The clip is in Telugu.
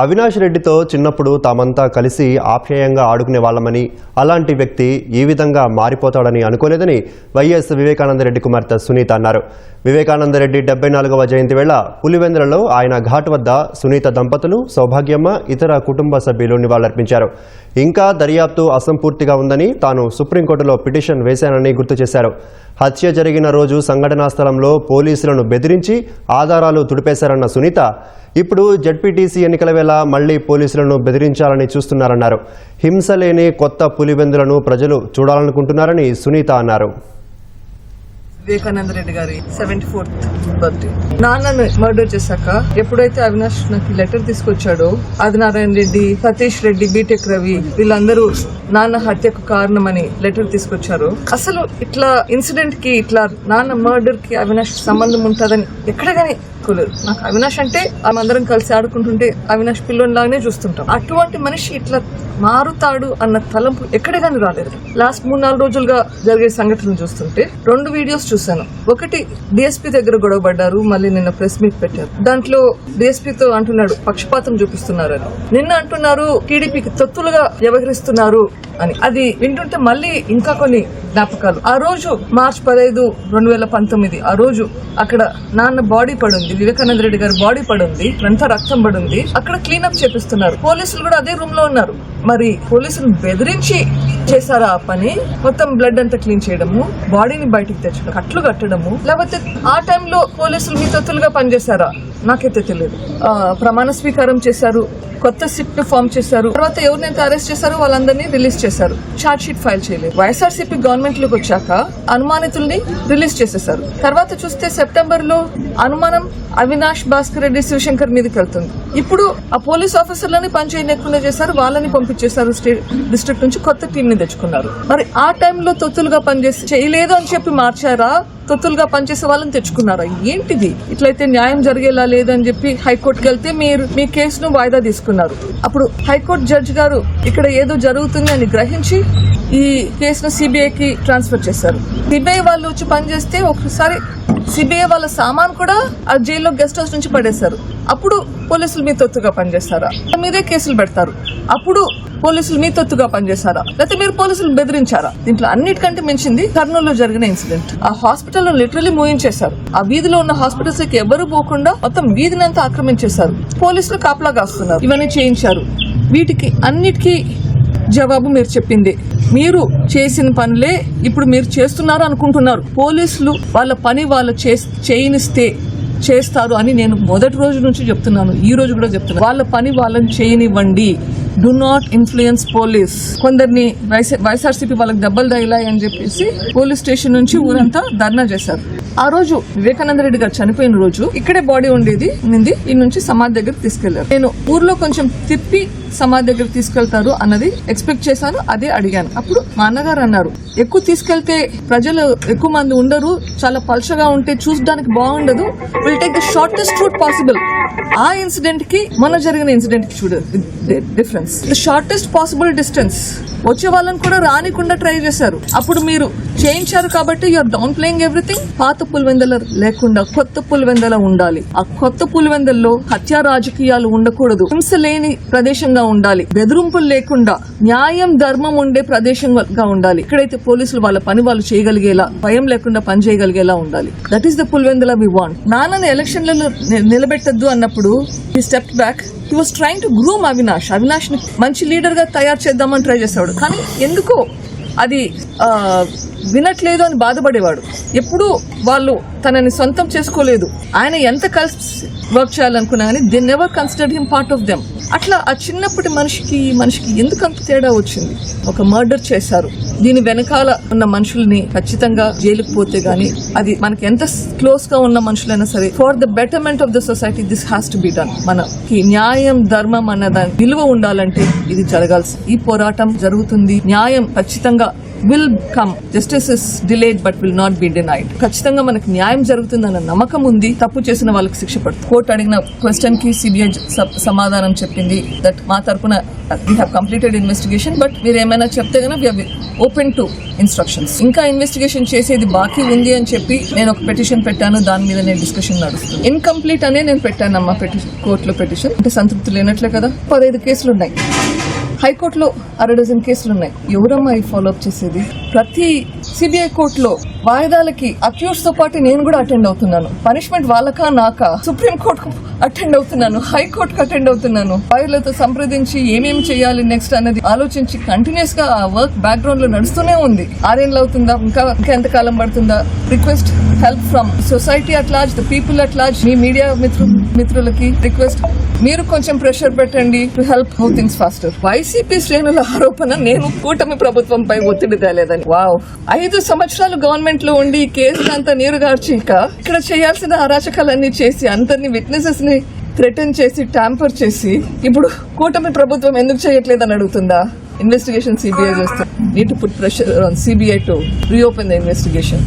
అవినాష్ రెడ్డితో చిన్నప్పుడు తామంతా కలిసి ఆప్యాయంగా ఆడుకునే వాళ్ళమని అలాంటి వ్యక్తి ఈ విధంగా మారిపోతాడని అనుకోలేదని వైఎస్ వివేకానందరెడ్డి కుమార్తె సునీత అన్నారు. వివేకానందరెడ్డి డెబ్బై నాలుగవ జయంతి వేళ పులివెందులలో ఆయన ఘాట్ వద్ద సునీత దంపతులు సౌభాగ్యమ్మ ఇతర కుటుంబ సభ్యులు నివాళులర్పించారు. ఇంకా దర్యాప్తు అసంపూర్తిగా ఉందని తాను సుప్రీంకోర్టులో పిటిషన్ వేశానని గుర్తు చేశారు. హత్య జరిగిన రోజు సంఘటనా స్థలంలో పోలీసులను బెదిరించి ఆధారాలు తుడిపేశారన్న సునీత ఇప్పుడు జడ్పీటీసీ ఎన్నికల వేళ మళ్ళీ పోలీసులను బెదిరించాలని చూస్తున్నారన్నారు. హింస లేని కొత్త పులివెందులను ప్రజలు చూడాలనుకుంటున్నారని సునీత అన్నారు. వివేకానంద రెడ్డి గారి సెవెంటీ ఫోర్త్ బర్త్డే. నాన్నను మర్డర్ చేశాక ఎప్పుడైతే అవినాష్ నాకు లెటర్ తీసుకొచ్చాడో ఆదినారాయణ రెడ్డి సతీష్ రెడ్డి బీటెక్ రవి వీళ్ళందరూ నాన్న హత్యకు కారణమని లెటర్ తీసుకొచ్చారు. అసలు ఇట్లా ఇన్సిడెంట్కి ఇట్లా నాన్న మర్డర్కి అవినాష్ సంబంధం ఉంటుందని ఎక్కడ కానీ అనుకోలేదు నాకు అవినాష్ అంటే అందరం కలిసి ఆడుకుంటుంటే అవినాష్ పిల్లోని చూస్తుంటాం. అటువంటి మనిషి ఇట్లా మారుతాడు అన్న తలంపు ఎక్కడ కానీ రాలేదు. లాస్ట్ మూడు నాలుగు రోజులుగా జరిగే సంఘటనలు చూస్తుంటే రెండు వీడియోస్ చూశాను. ఒకటి డిఎస్పీ దగ్గర గొడవ పడ్డారు మళ్ళీ నిన్న ప్రెస్ మీట్ పెట్టారు. దాంట్లో డిఎస్పీతో అంటున్నాడు పక్షపాతం చూపిస్తున్నారని. నిన్న అంటున్నారు టీడీపీకి తొత్తులుగా వ్యవహరిస్తున్నారు అని. అది వింటుంటే మళ్ళీ ఇంకా కొన్ని జ్ఞాపకాలు. ఆ రోజు మార్చ్ పదహైదు రెండు వేల పంతొమ్మిది ఆ రోజు అక్కడ నాన్న బాడీ పడుంది. వివేకానంద రెడ్డి గారి బాడీ పడుంది అంతా రక్తం పడుంది. అక్కడ క్లీనప్ చేపిస్తున్నారు. పోలీసులు కూడా అదే రూమ్లో ఉన్నారు. మరి పోలీసులు బెదిరించి చేశారా ఆ పని? మొత్తం బ్లడ్ అంతా క్లీన్ చేయడము బాడీని బయటికి తెచ్చడం కట్లు కట్టడము లేకపోతే ఆ టైంలో పోలీసులు మీ తొత్తులుగా పనిచేశారా? నాకైతే తెలియదు ప్రమాణ స్వీకారం చేశారు. కొత్త సిట్ ఫామ్ చేశారు. తర్వాత ఎవరినైతే అరెస్ట్ చేశారో వాళ్ళందరినీ రిలీజ్ చేశారు. చార్జ్ షీట్ ఫైల్ చేయలేదు. వైఎస్ఆర్సీపీ గవర్నమెంట్లోకి వచ్చాక అనుమానితుల్ని రిలీజ్ చేసేశారు. తర్వాత చూస్తే సెప్టెంబర్లో అనుమానం అవినాష్ భాస్కర్ రెడ్డి శివశంకర్ మీదకి వెళ్తుంది. ఇప్పుడు ఆ పోలీస్ ఆఫీసర్లని పని చేయలేకుండా చేశారు వాళ్ళని పంపించేశారు స్టేట్ డిస్ట్రిక్ట్ నుంచి కొత్త టీం ని తెచ్చుకున్నారు. మరి ఆ టైంలో తొత్తులుగా పనిచేసి చేయలేదు అని చెప్పి మార్చారా? తొత్తులుగా పనిచేసే వాళ్ళని తెచ్చుకున్నారా. ఏంటిది? ఇట్లయితే న్యాయం జరిగేలా లేదని చెప్పి హైకోర్టుకి వెళ్తే మీరు మీ కేసును వాయిదా తీసుకున్నారు. అప్పుడు హైకోర్టు జడ్జి గారు ఇక్కడ ఏదో జరుగుతుంది అని గ్రహించి ఈ కేసును సిబిఐకి ట్రాన్స్ఫర్ చేశారు. సిబిఐ వాళ్ళు వచ్చి పనిచేస్తే ఒకసారి సిబిఐ వాళ్ళ సామాన్ కూడా ఆ జైల్లో గెస్ట్ హౌస్ నుంచి పడేశారు. అప్పుడు పోలీసులు మీ తొత్తుగా పనిచేస్తారా? మీదే కేసులు పెడతారు. అప్పుడు పోలీసులు మీ తొత్తుగా పనిచేస్తారా? లేకపోతే మీరు పోలీసులు బెదిరించారా? దీంట్లో అన్నిటికంటే మించింది కర్నూలులో జరిగిన ఇన్సిడెంట్. ఆ హాస్పిటల్ లిటరలీ మూయించేశారు. ఆ వీధిలో ఉన్న హాస్పిటల్స్కి ఎవరు పోకుండా మొత్తం వీధిని అంతా ఆక్రమించేశారు. పోలీసులు కాపలాగా వస్తున్నారు ఇవన్నీ చేయించారు. వీటికి అన్నిటికీ జవాబు మీరు చెప్పింది. మీరు చేసిన పనులే ఇప్పుడు మీరు చేస్తున్నారు అనుకుంటున్నారు. పోలీసులు వాళ్ళ పని వాళ్ళు చేస్- చేయనిస్తే చేస్తారు అని నేను మొదటి రోజు నుంచి చెప్తున్నాను. ఈ రోజు కూడా చెప్తున్నాను. వాళ్ళ పని వాళ్ళని చేయనివ్వండి. డు నాట్ ఇన్ఫ్లుయెన్స్ పోలీస్ కొందరిని వైఎస్ఆర్సీపీ వాళ్ళకి దెబ్బలు తగిలాయి అని చెప్పేసి పోలీస్ స్టేషన్ నుంచి ఊరంతా ధర్నా చేశారు. ఆ రోజు వివేకానంద రెడ్డి గారు చనిపోయిన రోజు ఇక్కడే బాడీ ఉండేది ఉంది ఈ నుంచి సమాధి దగ్గర తీసుకెళ్ళారు. నేను ఊర్లో కొంచెం తిప్పి సమాధి దగ్గర తీసుకెళ్తారు అన్నది ఎక్స్పెక్ట్ చేశాను అదే అడిగాను. అప్పుడు మా అన్నగారు అన్నారు ఎక్కువ తీసుకెళ్తే ప్రజలు ఎక్కువ మంది ఉండరు చాలా పల్చగా ఉంటే చూసడానికి బాగుండదు. Will take the shortest route possible ఆ ఇన్సిడెంట్కి మొన్న జరిగిన ఇన్సిడెంట్కి చూడు difference the shortest possible distance వచ్చే వాళ్ళని కూడా రానికుండా ట్రై చేశారు. అప్పుడు మీరు చేయించారు కాబట్టి యూఆర్ డౌన్ ప్లేయింగ్ ఎవ్రీథింగ్ పాత పులివెందల లేకుండా కొత్త పులివెందల ఉండాలి. ఆ కొత్త పులివెందల్లో హత్యా రాజకీయాలు ఉండకూడదు. హింస లేని ప్రదేశంగా ఉండాలి. బెదిరింపులు లేకుండా న్యాయం ధర్మం ఉండే ప్రదేశంగా ఉండాలి. ఇక్కడైతే పోలీసులు వాళ్ళ పని వాళ్ళు చేయగలిగేలా భయం లేకుండా పని చేయగలిగేలా ఉండాలి. That is the Pulivendula we want నాన్నని ఎలక్షన్లలో నిలబెట్టద్దు అన్నప్పుడు ఈ step back he was trying to groom Avinash. అవినాష్ని మంచి లీడర్గా తయారు చేద్దామని ట్రై చేసేవాడు. కానీ ఎందుకో అది వినట్లేదు అని బాధపడేవాడు. ఎప్పుడూ వాళ్ళు తనని సొంతం చేసుకోలేదు. ఆయన ఎంత కలిసి వర్క్ చేయాలనుకున్నా కానీ they never consider him part of them అట్లా ఆ చిన్నప్పటి మనిషికి మనిషికి ఎందుకు అంత తేడా వచ్చింది? ఒక మర్డర్ చేశారు. దీని వెనకాల ఉన్న మనుషుల్ని ఖచ్చితంగా జైలుకు పోతే గానీ అది మనకి ఎంత క్లోజ్గా ఉన్న మనుషులైనా సరే for the betterment of the society this has to be done మనకి న్యాయం ధర్మం అన్న దాని విలువ ఉండాలంటే ఇది జరగాల్సి ఈ పోరాటం జరుగుతుంది. న్యాయం ఖచ్చితంగా will come justice is delayed but will not be denied ఖచ్చితంగా మనకు న్యాయం జరుగుతుందన్న నమ్మకం ఉంది. తప్పు చేసిన వాళ్ళకి శిక్ష పడుతుంది. కోర్టు అడిగిన క్వశ్చన్కి సిబిఐ సమాధానం చెప్పింది దట్ మా తరపున we have completed investigation but మీరు ఏమైనా చెప్తే కనుక ఓపెన్ టు ఇన్స్ట్రక్షన్స్ ఇంకా ఇన్వెస్టిగేషన్ చేసేది బాకీ ఉంది అని చెప్పి నేను ఒక పిటిషన్ పెట్టాను. దాని మీద నేను డిస్కషన్ నడుస్తుంది. ఇన్కంప్లీట్ అనే నేను పెట్టాను అమ్మా పిటిషన్ కోర్టులో పిటిషన్ అంటే సంతృప్తి లేనట్లే కదా? పదహైదు కేసులు ఉన్నాయి హైకోర్టులో అర డజన్ కేసులు ఉన్నాయి ఎవరమ్మా ఈ ఫాలో అప్ చేసేది? ప్రతి సిబిఐ కోర్టులో వాయిదాలకి అక్యూస్తో పాటు నేను కూడా అటెండ్ అవుతున్నాను. పనిష్మెంట్ వాళ్ళకా నాకా? సుప్రీం కోర్టుకు అటెండ్ అవుతున్నాను. హైకోర్టుకు అటెండ్ అవుతున్నాను. వాయులతో సంప్రదించి ఏమేమి చేయాలి నెక్స్ట్ అనేది ఆలోచించి కంటిన్యూస్గా ఆ వర్క్ బ్యాక్గ్రౌండ్లో నడుస్తూనే ఉంది. ఆరేళ్ళు అవుతుందా ఇంకా ఇంకా ఎంతకాలం పడుతుందా? Request help from society at large the people at large me media మిత్రు మిత్రులకి రిక్వెస్ట్ మీరు కొంచెం ప్రెషర్ పెట్టండి to help how things faster YCP శ్రేణుల ఆరోపణ నేను కూటమి ప్రభుత్వంపై ఒత్తిడి తేలేదని. వావ్ ఐదు సంవత్సరాలు గవర్నమెంట్లో ఉండి ఈ కేసులంతా ఇంకా ఇక్కడ చేయాల్సిన అరాచకాలన్నీ చేసి అందరినీ విట్నెసెస్ని థ్రెటన్ చేసి ట్యాంపర్ చేసి ఇప్పుడు కూటమి ప్రభుత్వం ఎందుకు చేయట్లేదని అడుగుతుందా? ఇన్వెస్టిగేషన్ సిబిఐ చేస్తే. Need put pressure on CBI to reopen the investigation